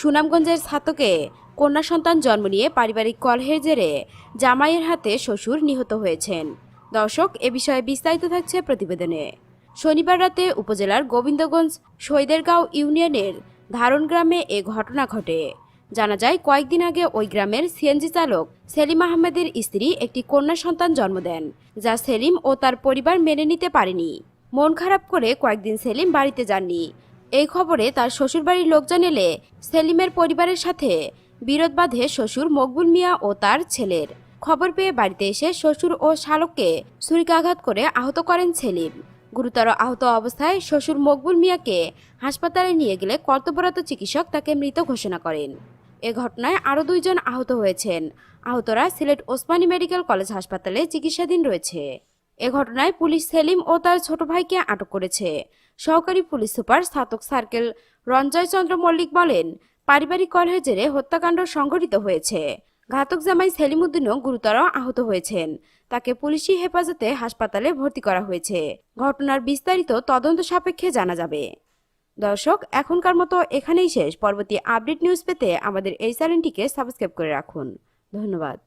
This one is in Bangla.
সুনামগঞ্জের ছাতকে কন্যা সন্তান জন্ম নিয়ে পারিবারিক কলহের জেরে জামাইয়ের হাতে শ্বশুর নিহত হয়েছেন। দর্শক, এ বিষয়ে বিস্তারিত থাকছে প্রতিবেদনে। শনিবার রাতে উপজেলার গোবিন্দগঞ্জ সৈদেরগাঁও ইউনিয়নের ধারণ গ্রামে এ ঘটনা ঘটে। জানা যায়, কয়েকদিন আগে ওই গ্রামের সিএনজি চালক সেলিম আহমেদের স্ত্রী একটি কন্যা সন্তান জন্ম দেন, যা সেলিম ও তার পরিবার মেনে নিতে পারেনি। মন খারাপ করে কয়েকদিন সেলিম বাড়িতে যাননি। এই খবরে তার শ্বশুরবাড়ির লোকজন এলে সেলিমের পরিবারের সাথে বিরোধ বাঁধে শ্বশুর মকবুল মিয়া ও তার ছেলের। খবর পেয়ে বাড়িতে এসে শ্বশুর ও শালককে ছুরিকাঘাত করে আহত করেন সেলিম। গুরুতর আহত অবস্থায় শ্বশুর মকবুল মিয়াকে হাসপাতালে নিয়ে গেলে কর্তব্যরত চিকিৎসক তাকে মৃত ঘোষণা করেন। এ ঘটনায় আরও দুইজন আহত হয়েছেন। আহতরা সিলেট ওসমানী মেডিকেল কলেজ হাসপাতালে চিকিৎসাধীন রয়েছে। এ ঘটনায় পুলিশ সেলিম ও তার ছোট ভাইকে আটক করেছে। সহকারী পুলিশ সুপার স্নাতক সার্কেল রঞ্জয় চন্দ্র মল্লিক বলেন, পারিবারিক কলহের জেরে হত্যাকাণ্ড সংঘটিত হয়েছে। ঘাতক জামাই সেলিম উদ্দিনও গুরুতর আহত হয়েছেন। তাকে পুলিশি হেফাজতে হাসপাতালে ভর্তি করা হয়েছে। ঘটনার বিস্তারিত তদন্ত সাপেক্ষে জানা যাবে। দর্শক, এখনকার মতো এখানেই শেষ। পরবর্তী আপডেট নিউজ পেতে আমাদের এই চ্যানেলটিকে সাবস্ক্রাইব করে রাখুন। ধন্যবাদ।